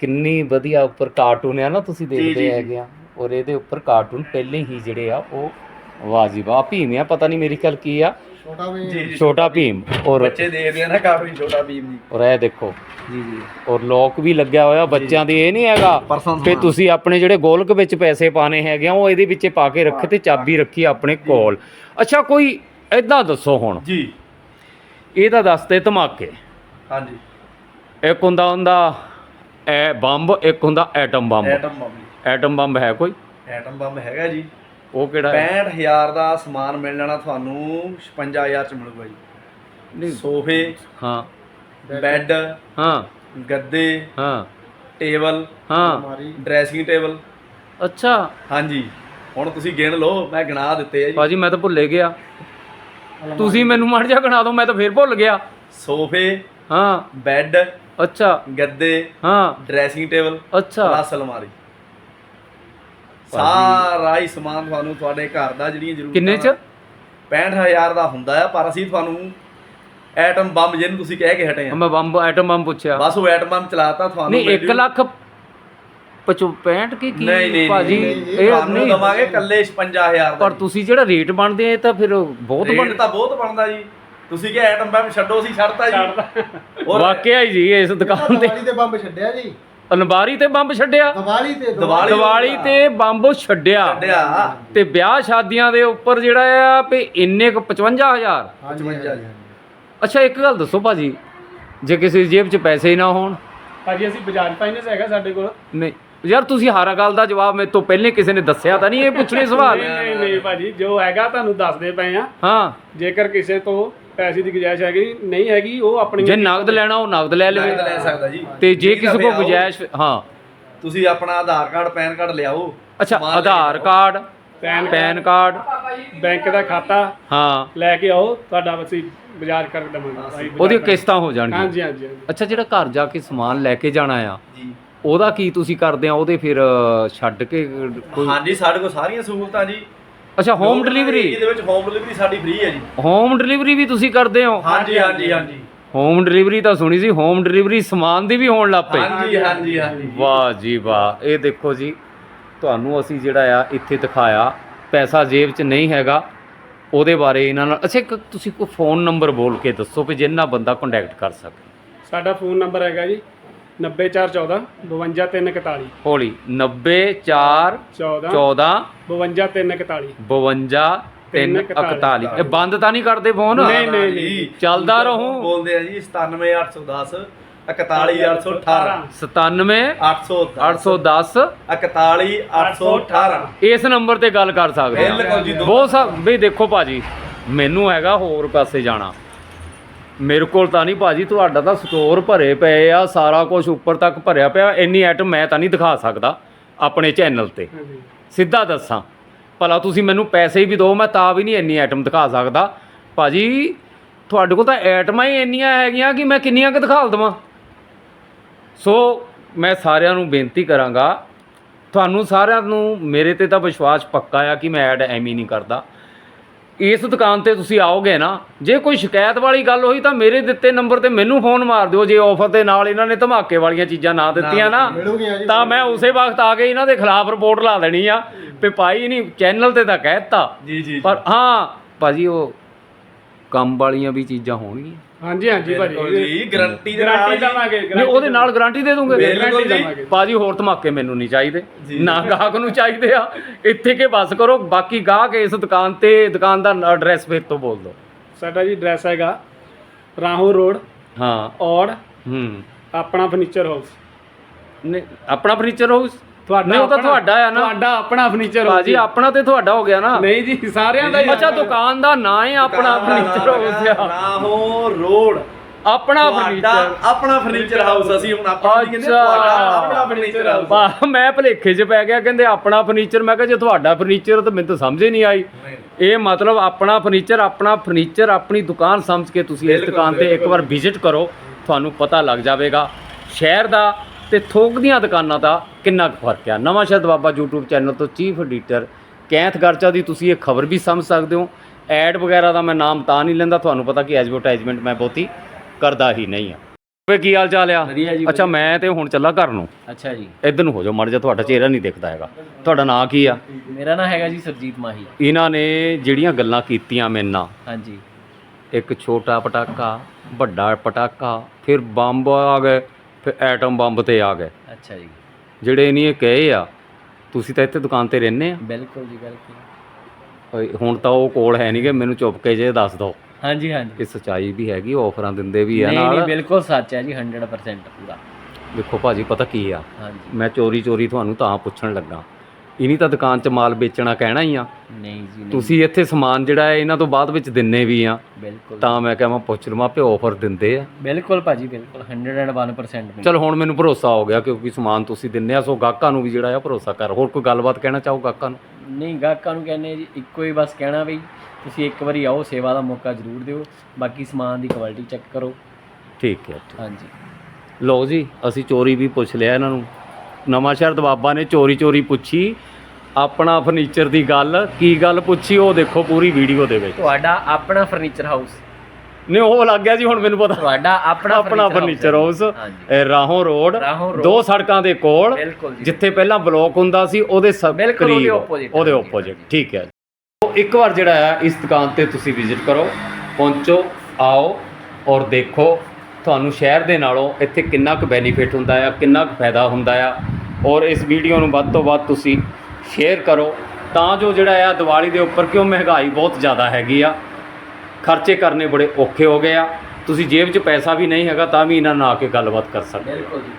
ਕਿੰਨੀ ਵਧੀਆ ਉੱਪਰ ਕਾਰਟੂਨ ਆ ਨਾ ਤੁਸੀਂ ਜੀ, ਦੇਖਦੇ ਜੀ। ਹੈਗੇ ਆ। ਔਰ ਇਹਦੇ ਉੱਪਰ ਕਾਰਟੂਨ ਪਹਿਲੇ ਹੀ ਜਿਹੜੇ ਆ ਉਹ ਵਾਜਿਬ ਆ। ਭੀਮ ਆ ਪਤਾ ਨਹੀਂ ਮੇਰੀ ਖਿਆਲ ਕੀ ਆ। ਜੀ ਜੀ ਛੋਟਾ ਭੀਮ ਔਰ ਬੱਚੇ ਦੇਖਦੇ ਆ ਨਾ ਕਾਫੀ ਛੋਟਾ ਬੀਮ ਜੀ। ਔਰ ਇਹ ਦੇਖੋ। ਜੀ ਜੀ। ਔਰ ਲੋਕ ਵੀ ਲੱਗਿਆ ਹੋਇਆ ਬੱਚਿਆਂ ਦੀ ਇਹ ਨਹੀਂ ਹੈਗਾ ਕਿ। ਤੁਸੀਂ ਆਪਣੇ ਜਿਹੜੇ ਗੋਲਕ ਵਿੱਚ ਪੈਸੇ ਪਾਣੇ ਹੈਗੇ ਆ ਉਹ ਇਹਦੇ ਵਿੱਚ ਪਾ ਕੇ ਰੱਖੇ ਤੇ ਚਾਬੀ ਰੱਖੀ ਆਪਣੇ ਕੋਲ। ਅੱਛਾ ਕੋਈ ਐਦਾਂ ਦੱਸੋ ਹੁਣ। ਜੀ। ਇਹ ਤਾਂ ਦੱਸਦੇ ਧਮਾਕੇ। ਹਾਂਜੀ। ਇੱਕ ਹੁੰਦਾ ਹੁੰਦਾ ਐ ਬੰਬ ਇੱਕ ਹੁੰਦਾ atom bomb. Atom bomb atom bomb ਹੈ ਕੋਈ? ਐਟਮ ਬੰਬ ਹੈਗਾ ਜੀ। ਉਹ ਕਿਹੜਾ ਹੈ? 65000 ਦਾ ਸਮਾਨ ਮਿਲ ਜਾਣਾ ਤੁਹਾਨੂੰ 55000 ਚ ਮਿਲੂਗਾ ਜੀ। ਨਹੀਂ, ਸੋਫੇ ਹਾਂ। ਬੈੱਡ ਹਾਂ। ਗੱਦੇ ਹਾਂ। ਟੇਬਲ ਹਾਂ। Dressing table. ਅੱਛਾ। ਹਾਂਜੀ। ਹੁਣ ਤੁਸੀਂ ਗਿਣ ਲਓ ਮੈਂ ਗਿਣਾ ਦਿੱਤੇ ਆ ਜੀ। ਭਾਜੀ ਮੈਂ ਤਾਂ ਭੁੱਲੇ ਗਿਆ। ਤੁਸੀਂ ਮੈਨੂੰ ਮੜ ਜਾ ਗਣਾ ਦਿਓ ਮੈਂ ਤਾਂ ਫੇਰ ਭੁੱਲ ਗਿਆ। ਸੋਫੇ ਹਾਂ। ਬੈੱਡ ਅੱਛਾ। ਗੱਦੇ ਹਾਂ। ਡਰੈਸਿੰਗ ਟੇਬਲ ਅੱਛਾ। ਪਲੱਸ ਅਲਮਾਰੀ। ਸਾਰਾ ਹੀ ਸਮਾਨ ਤੁਹਾਨੂੰ ਤੁਹਾਡੇ ਘਰ ਦਾ ਜਿਹੜੀਆਂ ਜ਼ਰੂਰਤਾਂ ਕਿੰਨੇ ਚ? 65000 ਦਾ ਹੁੰਦਾ ਆ ਪਰ ਅਸੀਂ ਤੁਹਾਨੂੰ ਐਟਮ ਬੰਬ ਜਿਹਨੂੰ ਤੁਸੀਂ ਕਹਿ ਕੇ ਹਟੇ ਆ। ਮੈਂ ਬੰਬ ਐਟਮ ਬੰਬ ਪੁੱਛਿਆ। ਬਸ ਉਹ ਐਟਮ ਬੰਬ ਚਲਾਤਾ ਤੁਹਾਨੂੰ ਨਹੀਂ 1 ਮਿਲ ਜੂ। ਲੱਖ 65 ਕੀ ਕੀ ਭਾਜੀ? ਨਹੀਂ, ਇਹ ਤੁਹਾਨੂੰ ਨਹੀਂ। ਦਵਾਂਗੇ ਕੱਲੇ 55000 ਪਰ ਤੁਸੀਂ ਜਿਹੜਾ ਰੇਟ ਬਣਦੇ ਆ ਇਹ ਤਾਂ ਫਿਰ ਬਹੁਤ ਰੇਟ ਤਾਂ ਬਹੁਤ ਬਣਦਾ ਜੀ। ਤੁਸੀਂ ਕਿ ਐਟਮ ਬੰਬ ਛੱਡੋ ਅਸੀਂ ਛੱਡਤਾ ਜੀ। ਵਾਕਿਆ ਹੀ ਜੀ ਇਸ ਦੁਕਾਨ ਤੇ ਬੰਬ ਛੱਡਿਆ ਜੀ। ਅਲਮਾਰੀ ਤੇ ਬੰਬ ਛੱਡਿਆ। ਦੀਵਾਲੀ ਤੇ ਦੀਵਾਲੀ ਦੀਵਾਲੀ ਤੇ ਬੰਬ ਛੱਡਿਆ। ਛੱਡਿਆ। ਤੇ ਵਿਆਹ ਸ਼ਾਦੀਆਂ ਦੇ ਉੱਪਰ ਜਿਹੜਾ ਆ ਵੀ ਇੰਨੇ ਕੁ 55000 ਹਾਂਜੀ 55 ਜੀ। ਅੱਛਾ ਇੱਕ ਗੱਲ ਦੱਸੋ ਭਾਜੀ ਜੇ ਕਿਸੇ ਦੀ ਜੇਬ 'ਚ ਪੈਸੇ ਹੀ ਨਾ ਹੋਣ। ਭਾਜੀ ਅਸੀਂ ਬਜਾਜ ਫਾਈਨੈਂਸ ਹੈਗਾ ਸਾਡੇ ਕੋਲ। ਨਹੀਂ ਯਾਰ ਤੁਸੀਂ ਹਰ ਗੱਲ ਦਾ ਜਵਾਬ ਮੇਰੇ ਤੋਂ ਪਹਿਲੇ ਕਿਸੇ ਨੇ ਦੱਸਿਆ ਤਾਂ ਨਹੀਂ ਇਹ ਪੁੱਛਣੇ ਸਵਾਲ? ਨਹੀਂ ਨਹੀਂ ਭਾਜੀ ਜੋ ਹੈਗਾ ਤੁਹਾਨੂੰ ਦੱਸਦੇ ਪਏ ਆ। ਹਾਂ। ਜੇਕਰ ਕਿਸੇ ਤੋਂ ਪੈਸੇ ਦੀ ਗੁੰਜਾਇਸ਼ ਹੈਗੀ ਨਹੀਂ ਹੈਗੀ ਉਹ ਆਪਣੀ ਜੇ ਨਗਦ ਲੈਣਾ ਉਹ ਨਗਦ ਲੈ ਨਗਦ ਲਵੇ ਲੈ ਸਕਦਾ ਜੀ। ਤੇ ਜੇ ਕਿਸੇ ਤਾਂ ਕੋ ਫਿਰ ਆਓ, ਗੁੰਜਾਇਸ਼ ਹਾਂ। ਤੁਸੀਂ ਆਪਣਾ ਆਧਾਰ ਕਾਰਡ ਪੈਨ ਕਾਰਡ ਲਿਆਓ। ਅੱਛਾ ਸਮਾਨ ਲੈ ਕੇ ਆਧਾਰ ਜਾਓ। Card PAN PAN card. Bank ਦਾ ਖਾਤਾ ਹਾਂ। ਲੈ ਕੇ ਆਓ ਤੁਹਾਡਾ ਅਸੀਂ ਬਾਜ਼ਾਰ ਕਰ ਦੇਵਾਂਗੇ। ਉਹਦੀਆਂ ਕਿਸ਼ਤਾਂ ਹੋ ਜਾਣਗੀਆਂ। ਹਾਂਜੀ ਹਾਂਜੀ ਹਾਂਜੀ। ਅੱਛਾ ਜਿਹੜਾ ਘਰ ਜਾ ਕੇ ਸਮਾਨ ਲੈ ਕੇ ਜਾਣਾ ਆ ਜੀ। ਉਹਦਾ ਕੀ ਤੁਸੀਂ ਕਰਦੇ ਆ? ਉਹਦੇ ਫਿਰ ਅ, ਛੱਡ ਕੇ ਕੋਈ ਹਾਂਜੀ ਸਾਡੇ ਕੋਲ ਸਾਰੀਆਂ ਸਹੂਲਤਾਂ ਜੀ। ਅੱਛਾ ਹੋਮ ਡਿਲੀਵਰੀ ਏਰੀਏ ਦੇ ਵਿੱਚ ਹੋਮ ਡਿਲੀਵਰੀ ਸਾਡੀ ਫ੍ਰੀ ਹੈ ਜੀ। ਹੋਮ ਡਿਲੀਵਰੀ ਵੀ ਤੁਸੀਂ ਕਰਦੇ ਹੋ? ਹਾਂਜੀ ਹਾਂਜੀ ਹਾਂਜੀ। ਹੋਮ ਡਿਲੀਵਰੀ ਤਾਂ ਸੁਣੀ ਸੀ ਹੋਮ ਡਿਲੀਵਰੀ ਸਮਾਨ ਦੀ ਵੀ ਹੋਣ ਲੱਗ ਪਈ। ਹਾਂਜੀ ਹਾਂਜੀ ਹਾਂਜੀ। ਵਾਹ ਜੀ ਵਾਹ ਇਹ ਦੇਖੋ ਜੀ ਤੁਹਾਨੂੰ ਅਸੀਂ ਜਿਹੜਾ ਆ ਇੱਥੇ ਦਿਖਾਇਆ ਪੈਸਾ ਜੇਬ 'ਚ ਨਹੀਂ ਹੈਗਾ ਉਹਦੇ ਬਾਰੇ ਇਹਨਾਂ ਨਾਲ ਅੱਛਾ ਇੱਕ ਤੁਸੀਂ ਕੋਈ ਫੋਨ ਨੰਬਰ ਬੋਲ ਕੇ ਦੱਸੋ ਵੀ ਜਿੰਨਾ ਬੰਦਾ ਕੰਟੈਕਟ ਕਰ ਸਕੇ। ਸਾਡਾ ਫੋਨ ਨੰਬਰ ਹੈਗਾ ਜੀ 90414 52341 ਹੌਲੀ 904 14 14 52341 52 341 ਇਹ ਬੰਦ ਤਾਂ ਨਹੀਂ ਕਰਦੇ ਫੋਨ ਨਹੀਂ, ਨਹੀਂ, ਨਹੀਂ। ਚੱਲਦਾ ਰਹੂ। ਬੋਲਦੇ ਆ ਜੀ 97810 41818 97 810 810 41818 ਇਸ ਨੰਬਰ ਤੇ ਗੱਲ ਕਰ ਸਕਦੇ ਆ ਬਿਲਕੁਲ ਜੀ, ਦੋ ਬਹੁਤ ਸਾ ਵੀ ਦੇਖੋ ਭਾਜੀ ਮੈਨੂੰ ਹੈਗਾ ਹੋਰ ਪਾਸੇ ਜਾਣਾ ਮੇਰੇ ਕੋਲ ਤਾਂ ਨਹੀਂ ਭਾਜੀ ਤੁਹਾਡਾ ਤਾਂ ਸਟੋਰ ਭਰੇ ਪਏ ਆ ਸਾਰਾ ਕੁਝ ਉੱਪਰ ਤੱਕ ਭਰਿਆ ਪਿਆ ਇੰਨੀ ਆਈਟਮ ਮੈਂ ਤਾਂ ਨਹੀਂ ਦਿਖਾ ਸਕਦਾ ਆਪਣੇ ਚੈਨਲ ਤੇ। ਸਿੱਧਾ ਦੱਸਾਂ ਭਲਾ ਤੁਸੀਂ ਮੈਨੂੰ ਪੈਸੇ ਵੀ ਦਿਓ ਮੈਂ ਤਾਂ ਵੀ ਨਹੀਂ ਇੰਨੀ ਆਈਟਮ ਦਿਖਾ ਸਕਦਾ। ਭਾਜੀ ਤੁਹਾਡੇ ਕੋਲ ਤਾਂ ਆਈਟਮਾਂ ਹੀ ਇੰਨੀਆਂ ਹੈਗੀਆਂ ਕਿ ਮੈਂ ਕਿੰਨੀਆਂ ਕੁ ਦਿਖਾ ਦਵਾਂ? ਸੋ ਮੈਂ ਸਾਰਿਆਂ ਨੂੰ ਬੇਨਤੀ ਕਰਾਂਗਾ ਤੁਹਾਨੂੰ ਸਾਰਿਆਂ ਨੂੰ ਮੇਰੇ ਤੇ ਤਾਂ ਵਿਸ਼ਵਾਸ ਪੱਕਾ ਆ ਕਿ ਮੈਂ ਐਡ ਐਵੇਂ ਨਹੀਂ ਕਰਦਾ। ਇਸ ਦੁਕਾਨ ਤੇ ਤੁਸੀਂ ਆਓਗੇ ਨਾ ਜੇ ਕੋਈ ਸ਼ਿਕਾਇਤ ਵਾਲੀ ਗੱਲ ਹੋਈ ਤਾਂ ਮੇਰੇ ਦਿੱਤੇ ਨੰਬਰ ਤੇ ਮੈਨੂੰ ਫੋਨ ਮਾਰ ਦਿਓ ਜੇ ਆਫਰ ਦੇ ਨਾਲ ਇਹਨਾਂ ਨੇ ਧਮਾਕੇ ਵਾਲੀਆਂ ਚੀਜ਼ਾਂ ਨਾ ਦਿੱਤੀਆਂ ਨਾ ਤਾਂ ਮੈਂ ਉਸੇ ਵਕਤ ਆ ਕੇ ਇਹਨਾਂ ਦੇ ਖਿਲਾਫ ਰਿਪੋਰਟ ਲਾ ਦੇਣੀ ਆ ਵੀ ਭਾਈ ਨਹੀਂ ਚੈਨਲ ਤੇ ਤਾਂ ਕਹਿਤਾ ਜੀ ਜੀ। ਪਰ ਹਾਂ ਭਾਜੀ ਉਹ ਕੰਮ ਵਾਲੀਆਂ ਵੀ ਚੀਜ਼ਾਂ ਹੋਣਗੀਆਂ। ਹਾਂਜੀ ਹਾਂਜੀ ਬਿਲਕੁਲ ਭਾਜੀ ਜੀ ਗਰੰਟੀ ਦੇ ਨਾਲ ਗਾਰੰਟੀ ਜੀ। ਦਵਾਂਗੇ। ਨਹੀਂ ਉਹਦੇ ਨਾਲ ਗਾਰੰਟੀ ਦੇ ਦੂੰਗੇ। ਬਿਲਕੁਲ ਜੀ। ਦਵਾਂਗੇ ਭਾਜੀ ਹੋਰ ਧਮਾਕੇ ਮੈਨੂੰ ਨਹੀਂ ਚਾਹੀਦੇ। ਨਾ ਗਾਹਕ ਨੂੰ ਚਾਹੀਦੇ ਆ। ਇੱਥੇ ਕੇ ਬਸ ਕਰੋ ਬਾਕੀ ਗਾਹਕ ਇਸ ਦੁਕਾਨ ਤੇ ਦੁਕਾਨ ਦਾ ਐਡਰੈਸ ਫਿਰ ਤੋਂ ਬੋਲ ਦਿਓ। ਸਾਡਾ ਜੀ ਐਡਰੈਸ ਹੈਗਾ ਰਾਹੋਂ ਰੋਡ ਹਾਂ। ਔੜ ਹੂੰ। ਆਪਣਾ ਫਰਨੀਚਰ ਹਾਊਸ ਨਹੀਂ ਆਪਣਾ ਫਰਨੀਚਰ ਹਾਊਸ ਤੁਹਾਡਾ ਨਹੀਂ ਉਹ ਤਾਂ ਆਪਣਾ- ਤੁਹਾਡਾ ਆ ਨਾ। ਤੁਹਾਡਾ ਆਪਣਾ ਫਰਨੀਚਰ ਭਾਜੀ ਆਪਣਾ ਤੇ ਤੁਹਾਡਾ ਹੋ ਗਿਆ ਨਾ। ਨਹੀਂ ਜੀ ਸਾਰਿਆਂ ਦਾ ਹੀ ਅੱਛਾ ਦੁਕਾਨ ਦਾ ਨਾਂ ਹੀ ਆਪਣਾ ਫਰਨੀਚਰ ਹਾਊਸ ਆ ਰਾਹੋਂ ਰੋਡ। ਆਪਣਾ ਤੁਹਾਡਾ ਫਰਨੀਚਰ ਆਪਣਾ ਫਰਨੀਚਰ ਹਾਊਸ ਅਸੀਂ ਹੁਣ ਆਪਣਾ ਨਹੀਂ ਕਹਿੰਦੇ ਅੱਛਾ। ਤੁਹਾਡਾ ਆਪਣਾ ਫਰਨੀਚਰ ਹਾਊਸ ਬਾ ਮੈਂ ਭਲੇਖੇ 'ਚ ਪੈ ਗਿਆ ਕਹਿੰਦੇ ਆਪਣਾ ਫਰਨੀਚਰ ਮੈਂ ਕਿਹਾ ਜੇ ਤੁਹਾਡਾ ਫਰਨੀਚਰ ਤਾਂ ਮੈਨੂੰ ਤਾਂ ਸਮਝ ਹੀ ਨਹੀਂ ਆਈ। ਇਹ ਮਤਲਬ ਆਪਣਾ ਫਰਨੀਚਰ ਆਪਣਾ ਫਰਨੀਚਰ ਆਪਣੀ ਦੁਕਾਨ ਸਮਝ ਕੇ ਤੁਸੀਂ ਇਸ ਦੁਕਾਨ ਤੇ ਇੱਕ ਵਾਰ ਵਿਜ਼ਿਟ ਕਰੋ। ਤੁਹਾਨੂੰ ਪਤਾ ਲੱਗ ਜਾਵੇਗਾ। ਸ਼ਹਿਰ ਦਾ ਤੇ ਥੋਕ ਦੀਆਂ ਦੁਕਾਨਾਂ ਦਾ ਕਿੰਨਾ ਕੁ ਫ਼ਰਕ ਆ? ਨਵਾਂ ਸ਼ਹਿਰ ਬਾਬਾ YouTube ਚੈਨਲ ਤੋਂ ਚੀਫ ਐਡੀਟਰ ਕੈਂਥ ਗਰਚਾ ਦੀ ਤੁਸੀਂ ਇਹ ਖਬਰ ਵੀ ਸਮਝ ਸਕਦੇ ਹੋ। ਐਡ ਵਗੈਰਾ ਦਾ ਮੈਂ ਨਾਮ ਤਾਂ ਨਹੀਂ ਲੈਂਦਾ ਤੁਹਾਨੂੰ ਪਤਾ ਕਿ ਐਡਵਰਟਾਈਜ਼ਮੈਂਟ ਮੈਂ ਬਹੁਤੀ ਕਰਦਾ ਹੀ ਨਹੀਂ ਆ। ਵੇ ਕੀ ਹਾਲ ਚਾਲ ਆ? ਅੱਛਾ ਮੈਂ ਤੇ ਹੁਣ ਚੱਲਾ ਘਰ ਨੂੰ। ਅੱਛਾ ਜੀ। ਇੱਧਰ ਨੂੰ ਹੋ ਜਾਓ ਮੜ ਜਾ ਤੁਹਾਡਾ ਚਿਹਰਾ ਨਹੀਂ ਦਿਖਦਾ ਹੈਗਾ। ਤੁਹਾਡਾ ਨਾਂ ਕੀ ਆ? ਮੇਰਾ ਨਾਮ ਹੈਗਾ ਜੀ ਸਰਜੀਤ ਮਾਹੀ। ਇਹਨਾਂ ਨੇ ਜਿਹੜੀਆਂ ਗੱਲਾਂ ਕੀਤੀਆਂ ਮੇਰੇ ਨਾਲ। ਹਾਂਜੀ। ਇੱਕ ਛੋਟਾ ਪਟਾਕਾ ਵੱਡਾ ਪਟਾਕਾ ਫਿਰ ਬੰਬ ਆ ਗਏ। ਫਿਰ ਐਟਮ ਬੰਬ ਤੇ ਆ ਗਏ। ਅੱਛਾ ਜੀ। ਜਿਹੜੇ ਨਹੀਂ ਇਹ ਕਹੇ ਆ ਤੁਸੀਂ ਤਾਂ ਇੱਥੇ ਦੁਕਾਨ ਤੇ ਰਹਿੰਦੇ ਆ। ਬਿਲਕੁਲ ਜੀ ਬਿਲਕੁਲ। ਓਏ, ਹੁਣ ਤਾਂ ਉਹ ਕੋਲ ਹੈ ਨਹੀਂ ਕਿ ਮੈਨੂੰ ਚੁੱਪ ਕੇ ਜੇ ਦੱਸ ਦਿਓ ਹਾਂਜੀ ਹਾਂਜੀ। ਕਿ ਸਚਾਈ ਵੀ ਹੈਗੀ ਆਫਰਾਂ ਦਿੰਦੇ ਵੀ ਆ ਨਹੀਂ ਨਹੀਂ ਨਾਲ ਬਿਲਕੁਲ ਸੱਚ ਹੈ ਜੀ 100% ਪੂਰਾ। ਦੇਖੋ ਭਾਜੀ ਪਤਾ ਕੀ ਆ? ਹਾਂਜੀ। ਮੈਂ ਚੋਰੀ ਚੋਰੀ ਤੁਹਾਨੂੰ ਤਾਂ ਪੁੱਛਣ ਲੱਗਾ। ਇਨੀ ਤਾਂ ਦੁਕਾਨ 'ਚ ਮਾਲ ਵੇਚਣਾ ਕਹਿਣਾ ਹੀ ਆ। ਨਹੀਂ ਜੀ ਨਹੀਂ। ਤੁਸੀਂ ਇੱਥੇ ਸਮਾਨ ਜਿਹੜਾ ਹੈ ਇਹਨਾਂ ਤੋਂ ਬਾਅਦ ਵਿੱਚ ਦਿੰਨੇ ਵੀ ਆ। ਬਿਲਕੁਲ। ਤਾਂ ਮੈਂ ਕਿਹਾ ਮੈਂ ਪੁੱਛ ਲਵਾਂ ਪੇ ਆਫਰ ਦਿੰਦੇ ਆ। ਬਿਲਕੁਲ ਭਾਜੀ ਬਿਲਕੁਲ। 101% ਮਿਲ- ਚਲ ਹੁਣ ਮੈਨੂੰ ਭਰੋਸਾ ਹੋ ਗਿਆ ਕਿਉਂਕਿ ਸਮਾਨ ਤੁਸੀਂ ਦਿੰਨੇ ਆ ਸੋ ਗਾਹਕਾਂ ਨੂੰ ਵੀ ਜਿਹੜਾ ਆ ਭਰੋਸਾ ਕਰ। ਹੋਰ ਕੋਈ ਗੱਲਬਾਤ ਕਹਿਣਾ ਚਾਹੋ ਗਾਹਕਾਂ ਨੂੰ? ਨਹੀਂ ਗਾਹਕਾਂ ਨੂੰ ਕਹਿੰਦੇ ਜੀ ਇੱਕੋ ਹੀ ਬਸ ਕਹਿਣਾ ਵੀ ਤੁਸੀਂ ਇੱਕ ਵਾਰੀ ਆਓ ਸੇਵਾ ਦਾ ਮੌਕਾ ਜ਼ਰੂਰ ਦਿਓ। ਬਾਕੀ ਸਮਾਨ ਦੀ ਕੁਆਲਿਟੀ ਚੈੱਕ ਕਰੋ। ਠੀਕ ਹੈ। ਹਾਂਜੀ। ਲਓ ਜੀ ਅਸੀਂ ਚੋਰੀ ਵੀ ਪੁੱਛ ਲਿਆ ਇਹਨਾਂ ਨੂੰ। ਨਵਾਂ ਸ਼ਹਿਰ ਦਵਾਬਾ ਨੇ ਚੋਰੀ ਚੋਰੀ ਪੁੱਛੀ। ਆਪਣਾ ਫਰਨੀਚਰ ਦੀ ਗੱਲ ਕੀ ਗੱਲ ਪੁੱਛੀ ਉਹ ਦੇਖੋ ਪੂਰੀ ਵੀਡੀਓ ਦੇ ਵਿੱਚ। ਤੁਹਾਡਾ ਆਪਣਾ ਫਰਨੀਚਰ ਹਾਊਸ ਨਹੀਂ ਉਹ ਲੱਗ ਗਿਆ ਜੀ ਹੁਣ ਮੈਨੂੰ ਪਤਾ। ਤੁਹਾਡਾ ਆਪਣਾ ਆਪਣਾ ਫਰਨੀਚਰ ਹਾਊਸ ਰਾਹੋਂ ਰੋਡ। ਦੋ ਸੜਕਾਂ ਦੇ ਕੋਲ ਜਿੱਥੇ ਪਹਿਲਾਂ ਬਲੌਕ ਹੁੰਦਾ ਸੀ ਉਹਦੇ ਸਭ ਕਰੀਬ। ਉਹਦੇ ਆਪੋਜ਼ਿਟ। ਠੀਕ ਹੈ। ਉਹ ਇੱਕ ਵਾਰ ਜਿਹੜਾ ਹੈ ਇਸ ਦੁਕਾਨ ਤੇ ਤੁਸੀਂ ਵਿਜ਼ਿਟ ਕਰੋ ਪਹੁੰਚੋ ਆਓ ਔਰ ਦੇਖੋ ਤੁਹਾਨੂੰ ਸ਼ਹਿਰ ਦੇ ਨਾਲੋਂ ਇੱਥੇ ਕਿੰਨਾ ਕੁ ਬੈਨੀਫਿਟ ਹੁੰਦਾ ਆ ਕਿੰਨਾ ਕੁ ਫਾਇਦਾ ਹੁੰਦਾ ਆ। ਔਰ ਇਸ ਵੀਡੀਓ ਨੂੰ ਵੱਧ ਤੋਂ ਵੱਧ ਤੁਸੀਂ ਸ਼ੇਅਰ ਕਰੋ, ਤਾਂ ਜੋ ਜਿਹੜਾ ਆ ਦੀਵਾਲੀ ਦੇ ਉੱਪਰ ਕਿਉਂ ਮਹਿੰਗਾਈ ਬਹੁਤ ਜ਼ਿਆਦਾ ਹੈਗੀ ਆ। ਖਰਚੇ ਕਰਨੇ ਬੜੇ ਔਖੇ ਹੋ ਗਏ ਆ। ਤੁਸੀਂ ਜੇਬ 'ਚ ਪੈਸਾ ਵੀ ਨਹੀਂ ਹੈਗਾ, ਤਾਂ ਵੀ ਇਹਨਾਂ ਨਾਲ ਆ ਕੇ ਗੱਲਬਾਤ ਕਰ ਸਕਦੇ ਹੋ। ਬਿਲਕੁਲ ਜੀ।